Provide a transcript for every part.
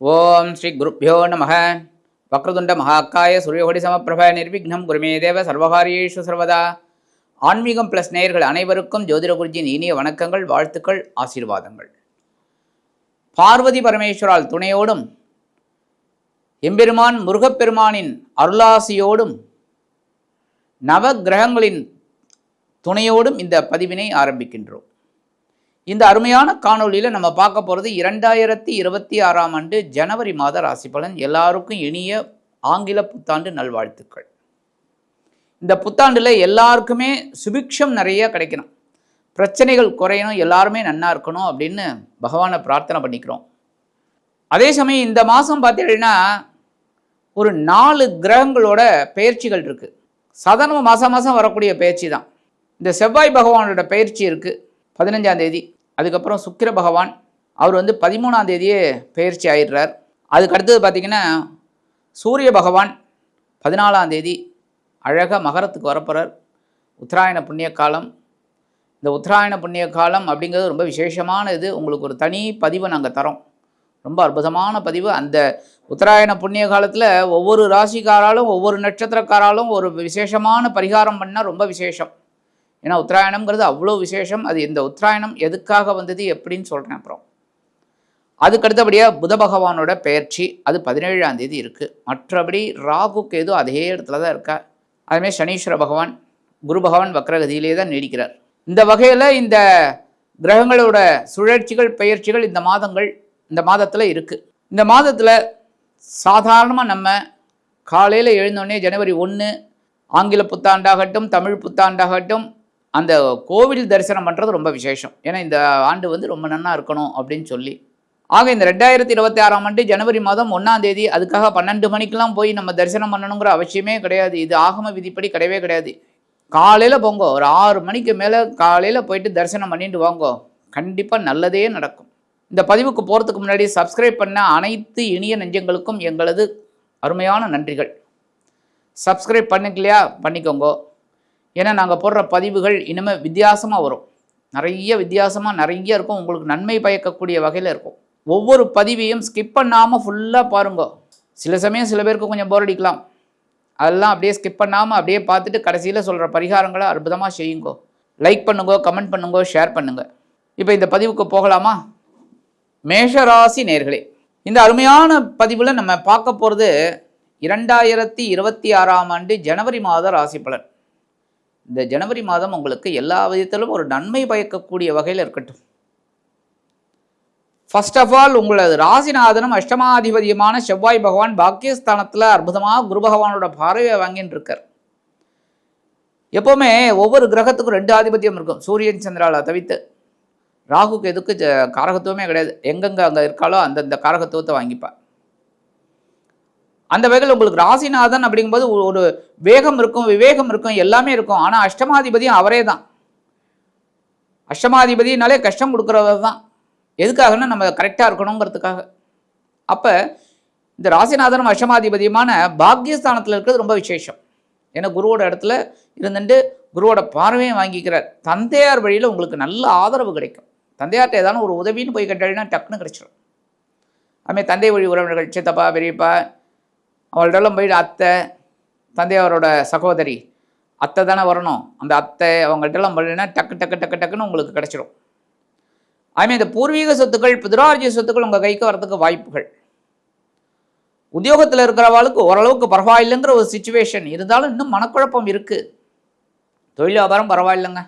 ஓம் ஸ்ரீ குருப்பியோ நம வக்ரதுண்ட மகாக்காய சூரியகொடி சமப்பிரப நிர்விக்னம் குருமே தேவ சர்வகாரியேஷு சர்வதா. ஆன்மீகம் பிளஸ் நேயர்கள் அனைவருக்கும் ஜோதிட குருஜியின் இனிய வணக்கங்கள் வாழ்த்துக்கள் ஆசீர்வாதங்கள். பார்வதி பரமேஸ்வரால் துணையோடும் எம்பெருமான் முருகப்பெருமானின் அருளாசியோடும் நவ கிரகங்களின் துணையோடும் இந்த பதிவினை ஆரம்பிக்கின்றோம். இந்த அருமையான காணொளியில் நம்ம பார்க்க போகிறது இரண்டாயிரத்தி இருபத்தி ஆறாம் ஆண்டு ஜனவரி மாத ராசி பலன். எல்லாருக்கும் இனிய ஆங்கில புத்தாண்டு நல்வாழ்த்துக்கள். இந்த புத்தாண்டில் எல்லாருக்குமே சுபிக்ஷம் நிறைய கிடைக்கணும். பிரச்சனைகள் குறையணும் எல்லாருமே நன்னா இருக்கணும் அப்படின்னு பகவானை பிரார்த்தனை பண்ணிக்கிறோம். அதே சமயம் இந்த மாதம் பார்த்தீங்கன்னா ஒரு நாலு கிரகங்களோட பயிற்சிகள் இருக்குது சாதாரண மாதம் மாதம் வரக்கூடிய பயிற்சி தான். இந்த செவ்வாய் பகவானோட பயிற்சி இருக்குது பதினஞ்சாம் தேதி. அதுக்கப்புறம் சுக்கிர பகவான் அவர் வந்து பதிமூணாம் தேதியே பயிற்சி ஆயிடுறார். அதுக்கடுத்தது பார்த்திங்கன்னா சூரிய பகவான் பதினாலாம் தேதி அழகாக மகரத்துக்கு வரப்போகிறார் உத்தராயண புண்ணிய காலம். இந்த உத்தராயண புண்ணிய காலம் அப்படிங்கிறது ரொம்ப விசேஷமான இது. உங்களுக்கு ஒரு தனி பதிவை நாங்கள் தரோம். ரொம்ப அற்புதமான பதிவு. அந்த உத்தராயண புண்ணிய காலத்தில் ஒவ்வொரு ராசிக்காராலும் ஒவ்வொரு நட்சத்திரக்காராலும் ஒரு விசேஷமான பரிகாரம் பண்ணால் ரொம்ப விசேஷம். ஏன்னா உத்தராயணம்ங்கிறது அவ்வளோ விசேஷம். அது இந்த உத்தராயணம் எதுக்காக வந்தது எப்படின்னு சொல்கிறேன் அப்புறம். அதுக்கு அடுத்தபடியாக புத பகவானோட பெயர்ச்சி அது பதினேழாம் தேதி இருக்குது மற்றபடி ராகுக்கு ஏதோ அதே இடத்துல தான் இருக்கா. அதுமாதிரி சனீஸ்வர பகவான் குரு பகவான் வக்ரகதியிலே தான் நீடிக்கிறார். இந்த வகையில் இந்த கிரகங்களோட சுழற்சிகள் பெயர்ச்சிகள் இந்த மாதங்கள் இந்த மாதத்தில் இருக்குது இந்த மாதத்தில் சாதாரணமாக நம்ம காலையில் எழுந்தோடனே ஜனவரி ஒன்று ஆங்கில புத்தாண்டாகட்டும் தமிழ் புத்தாண்டாகட்டும் அந்த கோவில் தரிசனம் பண்ணுறது ரொம்ப விசேஷம். ஏன்னா இந்த ஆண்டு வந்து ரொம்ப நன்னா இருக்கணும் அப்படின்னு சொல்லி. ஆக இந்த ரெண்டாயிரத்தி இருபத்தி ஆறாம் ஆண்டு ஜனவரி மாதம் ஒன்றாம் தேதி அதுக்காக பன்னெண்டு மணிக்கெலாம் போய் நம்ம தரிசனம் பண்ணணுங்கிற அவசியமே கிடையாது. இது ஆகம விதிப்படி கிடையவே கிடையாது. காலையில் போங்க. ஒரு ஆறு மணிக்கு மேலே காலையில் போயிட்டு தரிசனம் பண்ணிட்டு வாங்கோ. கண்டிப்பாக நல்லதே நடக்கும். இந்த பதிவுக்கு போகிறதுக்கு முன்னாடி சப்ஸ்கிரைப் பண்ண அனைத்து இனிய நெஞ்சங்களுக்கும் எங்களது அருமையான நன்றிகள். சப்ஸ்கிரைப் பண்ணிக்கலையா? பண்ணிக்கோங்க. ஏன்னா நாங்கள் போடுற பதிவுகள் இனிமேல் வித்தியாசமாக வரும். நிறைய வித்தியாசமாக நிறைய இருக்கும். உங்களுக்கு நன்மை பயக்கக்கூடிய வகையில் இருக்கும். ஒவ்வொரு பதிவையும் ஸ்கிப் பண்ணாமல் ஃபுல்லாக பாருங்க. சில சமயம் சில பேருக்கு கொஞ்சம் போர் அடிக்கலாம். அதெல்லாம் அப்படியே ஸ்கிப் பண்ணாமல் அப்படியே பார்த்துட்டு கடைசியில் சொல்கிற பரிகாரங்களை அற்புதமாக செய்யுங்கோ. லைக் பண்ணுங்கோ கமெண்ட் பண்ணுங்க ஷேர் பண்ணுங்க. இப்போ இந்த பதிவுக்கு போகலாமா? மேஷராசி நேர்களே இந்த அருமையான பதிவில் நம்ம பார்க்க போகிறது இரண்டாயிரத்தி இருபத்தி ஆறாம் ஆண்டு ஜனவரி மாத ராசி பலன். இந்த ஜனவரி மாதம் உங்களுக்கு எல்லா விதத்திலும் ஒரு நன்மை பயக்கக்கூடிய வகையில் இருக்கட்டும். ஃபர்ஸ்ட் ஆஃப் ஆல் உங்களது ராசிநாதனும் அஷ்டமாதிபதியுமான செவ்வாய் பகவான் பாக்கியஸ்தானத்தில் அற்புதமாக குரு பகவானோட பார்வையை வாங்கின்னு இருக்கார். எப்போவுமே ஒவ்வொரு கிரகத்துக்கும் ரெண்டு ஆதிபத்தியம் இருக்கும். சூரியன் சந்திரால தவித்து ராகுக்கு எதுக்கு காரகத்துவமே கிடையாது. எங்கெங்கே அங்கே இருக்காலோ அந்தந்த காரகத்துவத்தை வாங்கிப்பார். அந்த வகையில் உங்களுக்கு ராசிநாதன் அப்படிங்கும்போது ஒரு வேகம் இருக்கும் விவேகம் இருக்கும் எல்லாமே இருக்கும். ஆனால் அஷ்டமாதிபதியும் அவரே தான். அஷ்டமாதிபதினாலே கஷ்டம் கொடுக்குறவர் தான். எதுக்காகன்னா நம்ம கரெக்டாக இருக்கணுங்கிறதுக்காக. அப்போ இந்த ராசிநாதனும் அஷ்டமாதிபதியுமான பாக்கியஸ்தானத்தில் இருக்கிறது ரொம்ப விசேஷம். ஏன்னா குருவோட இடத்துல இருந்துட்டு குருவோட பார்வையும் வாங்கிக்கிறார். தந்தையார் வழியில் உங்களுக்கு நல்ல ஆதரவு கிடைக்கும். தந்தையார்கிட்ட ஏதாவது ஒரு உதவின்னு போய் கேட்டாங்கன்னா டக்குன்னு கிடைச்சிடும் அதுமாதிரி தந்தை வழி உறவினர்கள் சித்தப்பா பெரியப்பா அவள்கிட்டலாம் போயிட்டு அத்தை தந்தையாரோட சகோதரி அத்தை தானே வரணும். அந்த அத்தை அவங்கள்ட்டெல்லாம் போயிட்டுனா டக்கு டக்கு டக்கு டக்குன்னு உங்களுக்கு கிடச்சிரும். அதுமாதிரி இந்த பூர்வீக சொத்துக்கள் பிதுரார்ஜிய சொத்துக்கள் உங்கள் கைக்கு வரதுக்கு வாய்ப்புகள். உத்தியோகத்தில் இருக்கிறவாளுக்கு ஓரளவுக்கு பரவாயில்லைங்கிற ஒரு சுச்சுவேஷன் இருந்தாலும் இன்னும் மனக்குழப்பம் இருக்குது தொழில் வியாபாரம் பரவாயில்லைங்க.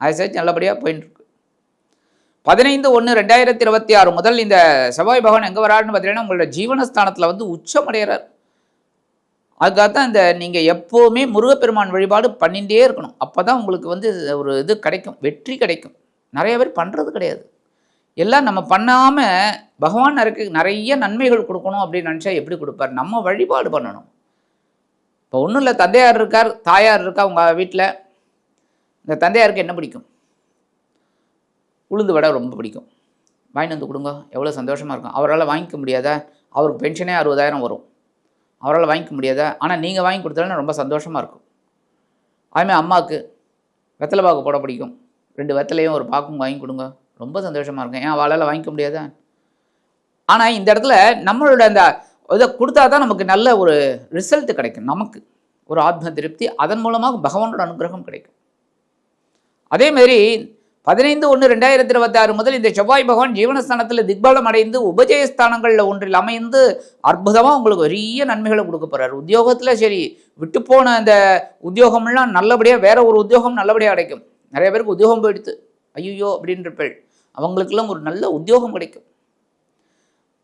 அதை சேர்த்து நல்லபடியாக போயின்னு பதினைந்து ஒன்று ரெண்டாயிரத்தி இருபத்தி ஆறு முதல் இந்த செவ்வாய் பகவான் எங்கே வராருன்னு பார்த்தீங்கன்னா உங்களோட ஜீவனஸ்தானத்தில் வந்து உச்சமடைகிறார் அதுக்காக தான் இந்த நீங்கள் எப்போவுமே முருகப்பெருமான் வழிபாடு பண்ணிகிட்டே இருக்கணும். அப்போ தான் உங்களுக்கு வந்து ஒரு இது கிடைக்கும். வெற்றி கிடைக்கும். நிறைய பேர் பண்ணுறது கிடையாது. எல்லாம் நம்ம பண்ணாமல் பகவான் நிறைய நிறைய நன்மைகள் கொடுக்கணும் அப்படின்னு நினச்சா எப்படி கொடுப்பார்? நம்ம வழிபாடு பண்ணணும். இப்போ ஒன்றும் இல்லை தந்தையார் இருக்கார் தாயார் இருக்கா உங்கள் வீட்டில் இந்த தந்தையாருக்கு என்ன பிடிக்கும்? உளுந்து வடை ரொம்ப பிடிக்கும். வாங்கிட்டு வந்து கொடுங்க. எவ்வளோ சந்தோஷமாக இருக்கும். அவரால் வாங்கிக்க முடியாதா? அவருக்கு பென்ஷனே அறுபதாயிரம் வரும். அவரால் வாங்கிக்க முடியாதா? ஆனால் நீங்கள் வாங்கி கொடுத்தாலும் ரொம்ப சந்தோஷமாக இருக்கும். அதுமாதிரி அம்மாவுக்கு வெத்தலை பாக்கு போட பிடிக்கும். ரெண்டு வெத்தலையும் ஒரு பாக்கும் வாங்கி கொடுங்க. ரொம்ப சந்தோஷமாக இருக்கும். ஏன் அவளால் வாங்கிக்க முடியாதா? ஆனால் இந்த இடத்துல நம்மளோட அந்த இதை கொடுத்தா தான் நமக்கு நல்ல ஒரு ரிசல்ட் கிடைக்கும். நமக்கு ஒரு ஆத்ம திருப்தி. அதன் மூலமாக பகவானோட அனுகிரகம் கிடைக்கும். அதே மாதிரி பதினைந்து ஒன்று ரெண்டாயிரத்தி இருபத்தி ஆறு முதல் இந்த செவ்வாய் பகவான் ஜீவனஸ்தானத்தில் திக்பலம் அடைந்து உபஜயஸ்தானங்களில் ஒன்றில் அமைந்து அற்புதமாக உங்களுக்கு பெரிய நன்மைகளை கொடுக்க போகிறார் உத்தியோகத்தில் சரி விட்டு போன அந்த உத்தியோகம்லாம் நல்லபடியாக வேற ஒரு உத்தியோகம் நல்லபடியாக கிடைக்கும். நிறைய பேருக்கு உத்தியோகம் போயிடுத்து. ஐயோ அப்படின்ற பேர் அவங்களுக்கெல்லாம் ஒரு நல்ல உத்தியோகம் கிடைக்கும்.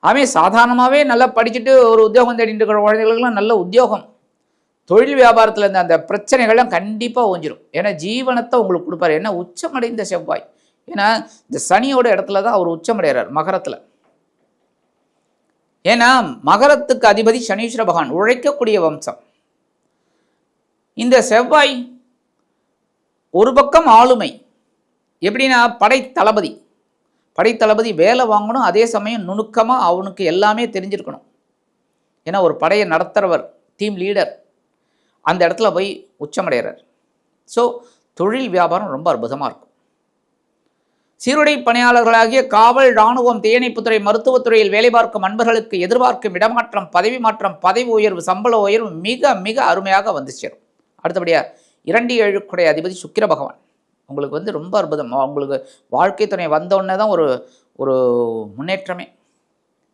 அவன் சாதாரணமாகவே நல்லா படிச்சுட்டு ஒரு உத்தியோகம் தேடிட்டு இருக்கிற குழந்தைகளுக்கெல்லாம் நல்ல உத்தியோகம். தொழில் வியாபாரத்தில் இருந்த அந்த பிரச்சனைகள்லாம் கண்டிப்பாக ஓஞ்சிரும். ஏன்னா ஜீவனத்தை உங்களுக்கு கொடுப்பாரு. ஏன்னா உச்சமடைந்த செவ்வாய். ஏன்னா இந்த சனியோட இடத்துல தான் அவர் உச்சமடைகிறார் மகரத்தில். ஏன்னா மகரத்துக்கு அதிபதி சனீஸ்வர பகவான் உழைக்கக்கூடிய வம்சம். இந்த செவ்வாய் ஒரு பக்கம் ஆளுமை. எப்படின்னா படைத்தளபதி. படைத்தளபதி வேலை வாங்கணும் அதே சமயம் நுணுக்கமாக அவனுக்கு எல்லாமே தெரிஞ்சிருக்கணும். ஏன்னா ஒரு படையை நடத்துகிறவர் டீம் லீடர் அந்த இடத்துல போய் உச்சமடைகிறார். ஸோ தொழில் வியாபாரம் ரொம்ப அற்புதமாக இருக்கும். சீருடை பணியாளர்களாகிய காவல் இராணுவம் தீயணைப்புத்துறை மருத்துவத்துறையில் வேலை பார்க்கும் அன்பர்களுக்கு எதிர்பார்க்கும் இடமாற்றம் பதவி மாற்றம் பதவி உயர்வு சம்பள உயர்வு மிக மிக அருமையாக வந்து சேரும். அடுத்தபடியாக இரண்டு ஏழுக்குடைய அதிபதி சுக்கிர பகவான். உங்களுக்கு வந்து ரொம்ப அற்புதம். உங்களுக்கு வாழ்க்கை துணை வந்தோடனே தான் ஒரு ஒரு முன்னேற்றமே.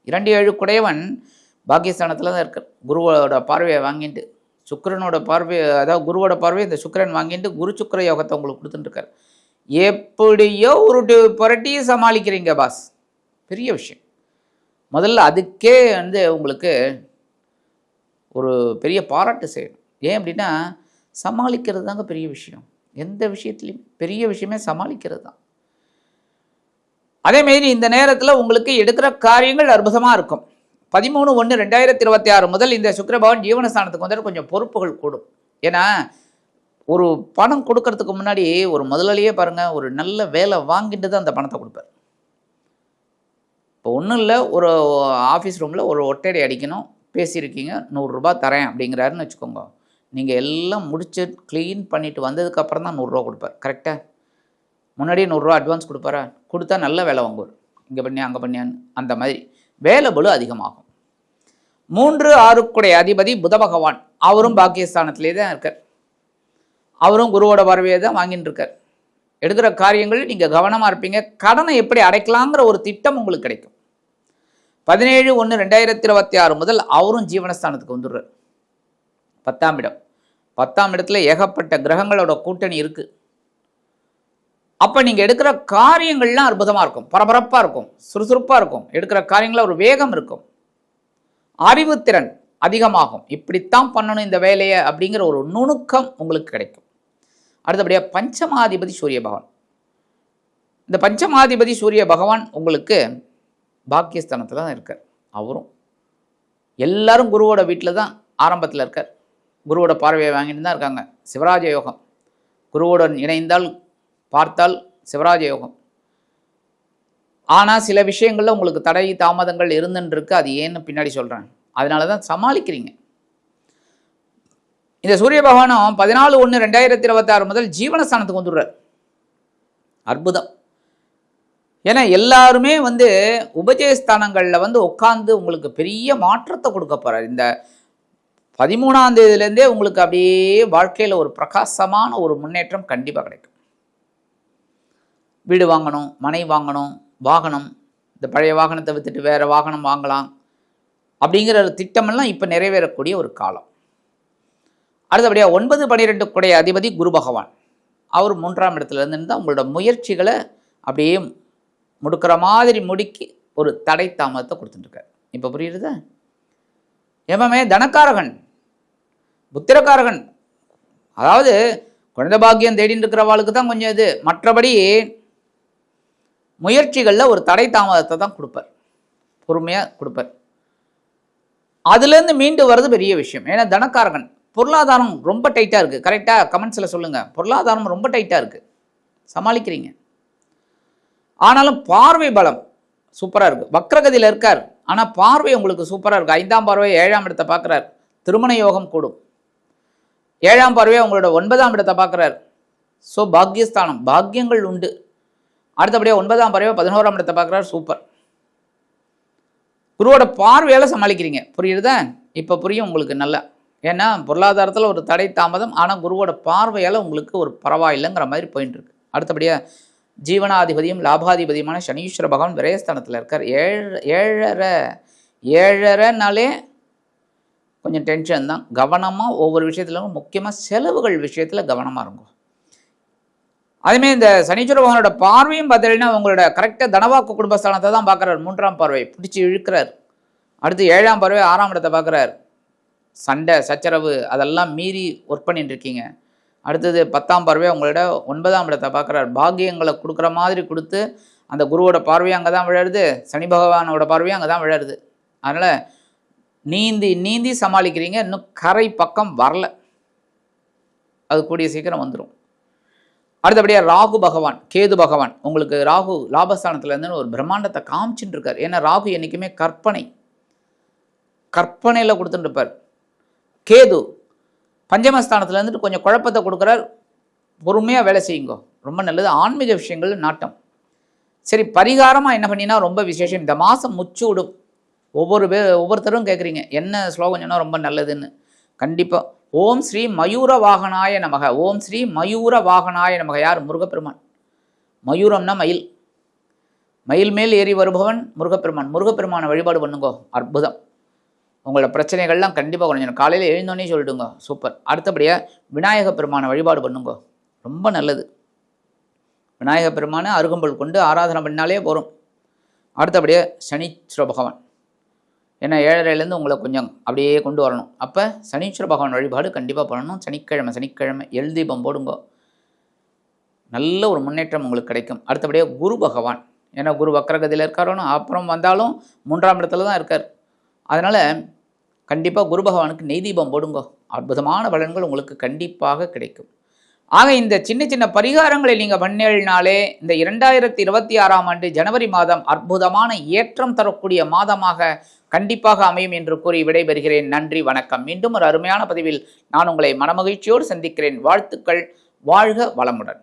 இரண்டு ஏழுக்குடையவன் பாகிஸ்தானத்தில் பாக்கியஸ்தானத்தில் தான் இருக்கார். குருவோட பார்வையை வாங்கிட்டு சுக்கரனோட பார்வை அதாவது குருவோட பார்வை இந்த சுக்கரன் வாங்கிட்டு குரு சுக்கிர யோகத்தை உங்களுக்கு கொடுத்துட்டுருக்கார். எப்படியோ உருட்டு புரட்டி சமாளிக்கிறீங்க பாஸ். பெரிய விஷயம். முதல்ல அதுக்கே வந்து உங்களுக்கு ஒரு பெரிய பாராட்டு செய்யணும். ஏன் அப்படின்னா சமாளிக்கிறது தாங்க பெரிய விஷயம். எந்த விஷயத்துலையும் பெரிய விஷயமே சமாளிக்கிறது தான். அதேமாரி இந்த நேரத்தில் உங்களுக்கு எடுக்கிற காரியங்கள் அற்புதமாக இருக்கும். பதிமூணு ஒன்று ரெண்டாயிரத்தி இருபத்தி ஆறு முதல் இந்த சுக்கரபவன் ஜீவனஸ்தானத்துக்கு வந்துட்டு கொஞ்சம் பொறுப்புகள் கூடும். ஏன்னா ஒரு பணம் கொடுக்கறதுக்கு முன்னாடி ஒரு முதலாளியே பாருங்கள் ஒரு நல்ல வேலை வாங்கிட்டு தான் அந்த பணத்தை கொடுப்பார். இப்போ ஒன்றும் இல்லை ஒரு ஆஃபீஸ் ரூமில் ஒரு ஒட்டடை அடிக்கணும் பேசியிருக்கீங்க நூறுரூபா தரேன் அப்படிங்கிறாருன்னு வச்சுக்கோங்க. நீங்கள் எல்லாம் முடிச்சு க்ளீன் பண்ணிவிட்டு வந்ததுக்கப்புறம் தான் நூறுரூவா கொடுப்பார். கரெக்டாக முன்னாடியே நூறுரூவா அட்வான்ஸ் கொடுப்பாரா? கொடுத்தா நல்ல வேலை வாங்குவார். இங்கே பண்ணியா அங்கே பண்ணியான்னு அந்த மாதிரி. வேலை பலு அதிகமாகும். மூன்று ஆறுக்குடைய அதிபதி புத பகவான். அவரும் பாக்கியஸ்தானத்திலே தான் இருக்கார். அவரும் குருவோட பார்வையை தான் வாங்கிட்டு இருக்கார். எடுக்கிற காரியங்கள் நீங்கள் கவனமாக இருப்பீங்க. கடனை எப்படி அடைக்கலாங்கிற ஒரு திட்டம் உங்களுக்கு கிடைக்கும். பதினேழு ஒன்று ரெண்டாயிரத்தி இருபத்தி ஆறு முதல் அவரும் ஜீவனஸ்தானத்துக்கு வந்துடுறார். பத்தாம் இடம். பத்தாம் இடத்துல ஏகப்பட்ட கிரகங்களோட கூட்டணி இருக்குது அப்போ நீங்கள் எடுக்கிற காரியங்கள்லாம் அற்புதமாக இருக்கும். பரபரப்பாக இருக்கும். சுறுசுறுப்பாக இருக்கும். எடுக்கிற காரியங்களில் ஒரு வேகம் இருக்கும். அறிவுத்திறன் அதிகமாகும். இப்படித்தான் பண்ணணும் இந்த வேலையை அப்படிங்கிற ஒரு நுணுக்கம் உங்களுக்கு கிடைக்கும். அடுத்தபடியாக பஞ்சமாதிபதி சூரிய பகவான். இந்த பஞ்சமாதிபதி சூரிய பகவான் உங்களுக்கு பாக்கியஸ்தானத்தில் தான் இருக்கார். அவரும் எல்லாரும் குருவோட வீட்டில் தான் ஆரம்பத்தில் இருக்கார். குருவோட பார்வையை வாங்கிட்டு தான் இருக்காங்க. சிவராஜ யோகம் குருவுடன் இணைந்தால் பார்த்தால் சிவராஜ யோகம். ஆனால் சில விஷயங்களில் உங்களுக்கு தடை தாமதங்கள் இருந்துருக்கு அது ஏன்னு பின்னாடி சொல்கிறேன் அதனால தான் சமாளிக்கிறீங்க. இந்த சூரிய பகவானும் பதினாலு ஒன்று ரெண்டாயிரத்தி இருபத்தாறு முதல் ஜீவனஸ்தானத்துக்கு வந்துடுறார். அற்புதம். ஏன்னா எல்லாருமே வந்து உபஜயஸ்தானங்களில் வந்து உட்காந்து உங்களுக்கு பெரிய மாற்றத்தை கொடுக்க போகிறார் இந்த பதிமூணாம் தேதியிலேருந்தே உங்களுக்கு அப்படியே வாழ்க்கையில் ஒரு பிரகாசமான ஒரு முன்னேற்றம் கண்டிப்பாக கிடைக்கும். வீடு வாங்கணும் மனை வாங்கணும் வாகனம் இந்த பழைய வாகனத்தை விற்றுட்டு வேறு வாகனம் வாங்கலாம் அப்படிங்கிற ஒரு திட்டமெல்லாம் இப்போ நிறைவேறக்கூடிய ஒரு காலம். அடுத்தபடியாக ஒன்பது பன்னிரெண்டு குடைய அதிபதி குரு பகவான். அவர் மூன்றாம் இடத்துல இருந்து உங்களோட முயற்சிகளை அப்படியே முடுக்கிற மாதிரி முடுக்கி ஒரு தடை தாமதத்தை கொடுத்துட்டுருக்கார். இப்போ புரியுறதா? எப்பவுமே தனக்காரகன் புத்திரக்காரகன். அதாவது குழந்தை பாக்கியம் தேடின்னு இருக்கிறவாளுக்கு தான் கொஞ்சம் இது. மற்றபடி முயற்சிகளில் ஒரு தடை தாமதத்தை தான் கொடுப்பார். பொறுமையாக கொடுப்பார். அதுலேருந்து மீண்டு வர்றது பெரிய விஷயம். ஏன்னா தனக்காரகன் பொருளாதாரம் ரொம்ப டைட்டாக இருக்குது கரெக்டாக கமெண்ட்ஸில் சொல்லுங்கள் பொருளாதாரம் ரொம்ப டைட்டாக இருக்குது சமாளிக்கிறீங்க. ஆனாலும் பார்வை பலம் சூப்பராக இருக்குது வக்ரகதியில் இருக்கார். ஆனால் பார்வை உங்களுக்கு சூப்பராக இருக்குது ஐந்தாம் பார்வை ஏழாம் இடத்தை பார்க்குறார். திருமண யோகம் கூடும். ஏழாம் பார்வையை உங்களோட ஒன்பதாம் இடத்தை பார்க்குறார். ஸோ பாக்யஸ்தானம். பாக்கியங்கள் உண்டு. அடுத்தபடியாக ஒன்பதாம் பறவை பதினோராம் இடத்தை பார்க்குறாரு சூப்பர். குருவோட பார்வையால் சமாளிக்கிறீங்க. புரியுதா இப்போ புரியும் உங்களுக்கு நல்லா. ஏன்னா பொருளாதாரத்தில் ஒரு தடை தாமதம் ஆனால் குருவோட பார்வையால் உங்களுக்கு ஒரு பரவாயில்லைங்கிற மாதிரி போயிட்டு இருக்கு. அடுத்தபடியாக ஜீவனாதிபதியும் லாபாதிபதியுமான சனீஸ்வர பகவான் விரயஸ்தானத்தில் இருக்கார். ஏழு ஏழரை ஏழரைனாலே கொஞ்சம் டென்ஷன் தான். கவனமாக ஒவ்வொரு விஷயத்துலையும் முக்கியமாக செலவுகள் விஷயத்தில் கவனமாக இருக்கும் அதேமாதிரி இந்த சனீஸ்வர பகவானோட பார்வையும் பார்த்தீங்கன்னா உங்களோட கரெக்டாக தனவாக்கு குடும்பஸ்தானத்தை தான் பார்க்குறாரு. மூன்றாம் பார்வை பிடிச்சி இழுக்கிறார். அடுத்து ஏழாம் பார்வை ஆறாம் இடத்தை பார்க்குறார். சண்டை சச்சரவு அதெல்லாம் மீறி ஒர்க் பண்ணிட்டு இருக்கீங்க. அடுத்தது பத்தாம் பார்வை உங்களோட ஒன்பதாம் இடத்தை பார்க்குறாரு. பாக்கியங்களை கொடுக்குற மாதிரி கொடுத்து அந்த குருவோட பார்வையும் அங்கே தான் விழருது. சனி பகவானோட பார்வையும் அங்கே தான் விழருது. அதனால் நீந்தி நீந்தி சமாளிக்கிறீங்க. இன்னும் கரை பக்கம் வரல. அது கூடிய சீக்கிரம் வந்துடும் அடுத்தபடியாக ராகு பகவான் கேது பகவான். உங்களுக்கு ராகு லாபஸ்தானத்துலேருந்து ஒரு பிரம்மாண்டத்தை காமிச்சுட்டு இருக்கார் ஏன்னா ராகு என்றைக்குமே கற்பனை. கற்பனையில் கொடுத்துட்டு இருப்பார் கேது பஞ்சமஸ்தானத்துலேருந்துட்டு கொஞ்சம் குழப்பத்தை கொடுக்குறார். பொறுமையாக வேலை செய்யுங்க. ரொம்ப நல்லது. ஆன்மீக விஷயங்கள் நாட்டம். சரி பரிகாரமாக என்ன பண்ணினா ரொம்ப விசேஷம். இந்த மாதம் முச்சு விடும் ஒவ்வொரு பே ஒவ்வொருத்தரும் கேட்குறீங்க என்ன ஸ்லோகம் சொன்னால் ரொம்ப நல்லதுன்னு. கண்டிப்பாக ஓம் ஸ்ரீ மயூர வாகனாய நமக. ஓம் ஸ்ரீ மயூர வாகனாய நமக. யார்? முருகப்பெருமான். மயூரம்னா மயில். மயில் மேல் ஏறி வருபவன் முருகப்பெருமான். முருகப்பெருமானை வழிபாடு பண்ணுங்கோ. அற்புதம். உங்களோட பிரச்சனைகள்லாம் கண்டிப்பாக கொஞ்சம் காலையில் எழுந்தோன்னே சொல்லிடுங்க. சூப்பர். அடுத்தபடியாக விநாயக பெருமானை வழிபாடு பண்ணுங்க. ரொம்ப நல்லது. விநாயக பெருமானை அருகம்புல் கொண்டு ஆராதனை பண்ணாலே போகிறோம் அடுத்தபடியாக சனீஸ்வர பகவான். ஏன்னா ஏழரைலேருந்து உங்களை கொஞ்சம் அப்படியே கொண்டு வரணும். அப்போ சனீஸ்வர பகவான் வழிபாடு கண்டிப்பாக பண்ணணும். சனிக்கிழமை சனிக்கிழமை எல் தீபம் போடுங்க. நல்ல ஒரு முன்னேற்றம் உங்களுக்கு கிடைக்கும். அடுத்தபடியாக குரு பகவான். ஏன்னா குரு வக்கரகதியில் இருக்காரோன்னு அப்புறம் வந்தாலும் மூன்றாம் இடத்துல தான் இருக்கார். அதனால் கண்டிப்பாக குரு பகவானுக்கு நெய் தீபம் போடுங்க. அற்புதமான பலன்கள் உங்களுக்கு கண்டிப்பாக கிடைக்கும். ஆக இந்த சின்ன சின்ன பரிகாரங்களை நீங்கள் பண்ணேழினாலே இந்த இரண்டாயிரத்தி இருபத்தி ஆறாம் ஆண்டு ஜனவரி மாதம் அற்புதமான ஏற்றம் தரக்கூடிய மாதமாக கண்டிப்பாக அமையும் என்று கூறி விடைபெறுகிறேன். நன்றி வணக்கம். மீண்டும் ஒரு அருமையான பதிவில் நான் உங்களை மனமகிழ்ச்சியோடு சந்திக்கிறேன். வாழ்த்துக்கள். வாழ்க வளமுடன்.